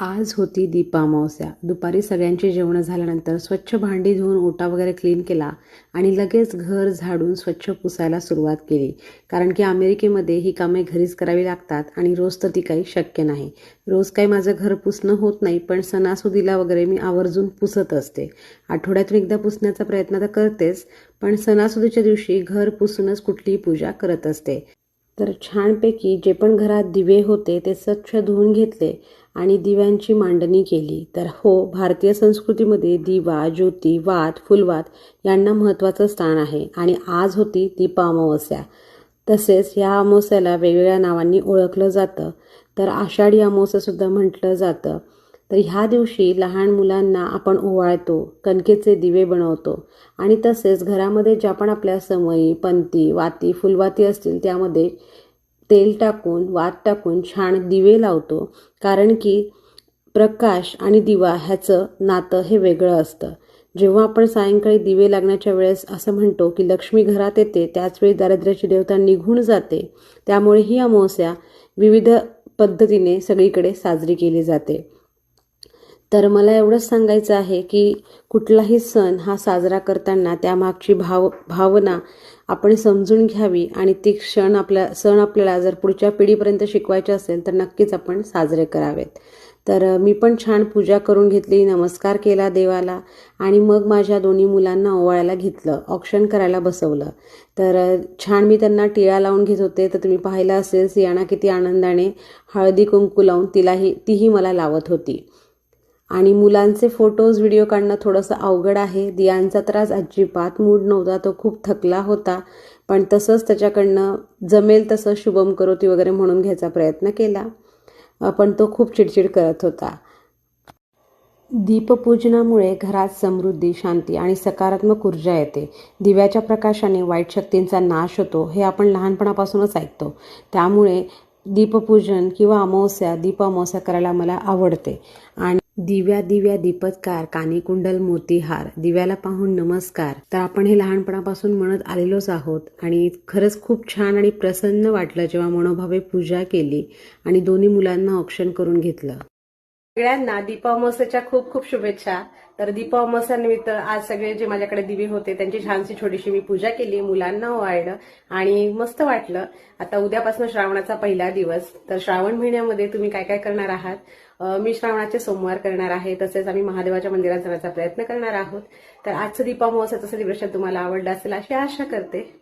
आज होती दीपामावस्या दुपारी सगळ्यांची जेवणं झाल्यानंतर स्वच्छ भांडी धुवून ओटा वगैरे क्लीन केला आणि लगेच घर झाडून स्वच्छ पुसायला सुरुवात केली. कारण की अमेरिकेमध्ये ही कामे घरीच करावी लागतात आणि रोज तर ती काही शक्य नाही. रोज काही माझं घर पुसणं होत नाही पण सणासुदीला वगैरे मी आवर्जून पुसत असते. आठवड्यातून एकदा पुसण्याचा प्रयत्न तर करतेच पण सणासुदीच्या दिवशी घर पुसूनच कुठलीही पूजा करत असते. तर छानपैकी जे पण घरात दिवे होते ते स्वच्छ धुवून घेतले. आणि दिव्यांची मांडणी केली. तर हो भारतीय संस्कृतीमध्ये दिवा ज्योती वात फुलवात यांना महत्त्वाचं स्थान आहे आणि आज होती दीपा अमावस्या. तसेच या अमावस्याला वेगवेगळ्या नावांनी ओळखलं जातं. तर आषाढी अमावस्यासुद्धा म्हटलं जातं. तर ह्या दिवशी लहान मुलांना आपण ओवाळतो कणकेचे दिवे बनवतो आणि तसेच घरामध्ये ज्या पण आपल्या समयी पंती वाती फुलवाती असतील त्यामध्ये तेल टाकून वात टाकून छान दिवे लावतो. कारण की प्रकाश आणि दिवा ह्याचं नातं हे वेगळं असतं. जेव्हा आपण सायंकाळी दिवे लागण्याच्या वेळेस असं म्हणतो की लक्ष्मी घरात येते त्याचवेळी दारिद्र्याची देवता निघून जाते. त्यामुळे ही अमावस्या विविध पद्धतीने सगळीकडे साजरी केली जाते. तर मला एवढंच सांगायचं आहे की कुठलाही सण हा साजरा करताना त्यामागची भाव भावना आपण समजून घ्यावी आणि ती क्षण आपल्या सण आपल्याला जर पुढच्या पिढीपर्यंत शिकवायचे असेल तर नक्कीच आपण साजरे करावेत. तर मी पण छान पूजा करून घेतली नमस्कार केला देवाला आणि मग माझ्या दोन्ही मुलांना ओवाळायला घेतलं ऑक्शन करायला बसवलं. तर छान मी त्यांना टिळा लावून घेत होते. तर तुम्ही पाहिलं असेल सियाणा किती आनंदाने हळदी कुंकू लावून तिलाही तीही मला लावत होती. आणि मुलांचे फोटोज व्हिडिओ काढणं थोडंसं अवघड आहे. दियांचा त्रास अजिबात मूड नव्हता तो खूप थकला होता. पण तसंच त्याच्याकडनं जमेल तसं शुभम करोती वगैरे म्हणून घ्यायचा प्रयत्न केला. पण तो खूप चिडचिड करत होता. दीपपूजनामुळे घरात समृद्धी शांती आणि सकारात्मक ऊर्जा येते. दिव्याच्या प्रकाशाने वाईट शक्तींचा नाश होतो हे आपण लहानपणापासूनच ऐकतो. त्यामुळे दीपपूजन किंवा अमावस्या दीप अमावस्या करायला मला आवडते. आणि दिव्या दिव्या दीपतकार कानीकुंडल मोतीहार दिव्याला पाहून नमस्कार. तर आपण हे लहानपणापासून म्हणत आलेलोच आहोत आणि खरंच खूप छान आणि प्रसन्न वाटलं जेव्हा मनोभावे पूजा केली आणि दोन्ही मुलांना ऑप्शन करून घेतलं. सगळ्यांना दीपावमोसेच्या खूप खूप शुभेच्छा. तर दीपावमोसानिमित्त आज सगळे जे माझ्याकडे दिवे होते त्यांची छानशी छोटीशी मी पूजा केली मुलांना ओवाळलं आणि मस्त वाटलं. आता उद्यापासून श्रावणाचा पहिला दिवस. तर श्रावण महिन्यामध्ये तुम्ही काय काय करणार आहात? मी श्रावणाचे सोमवार करणार आहे तसेच आम्ही महादेवाच्या मंदिरात जाण्याचा प्रयत्न करणार आहोत. तर आजचं दीपावमोसाचं सेलिब्रेशन तुम्हाला आवडलं असेल अशी आशा करते.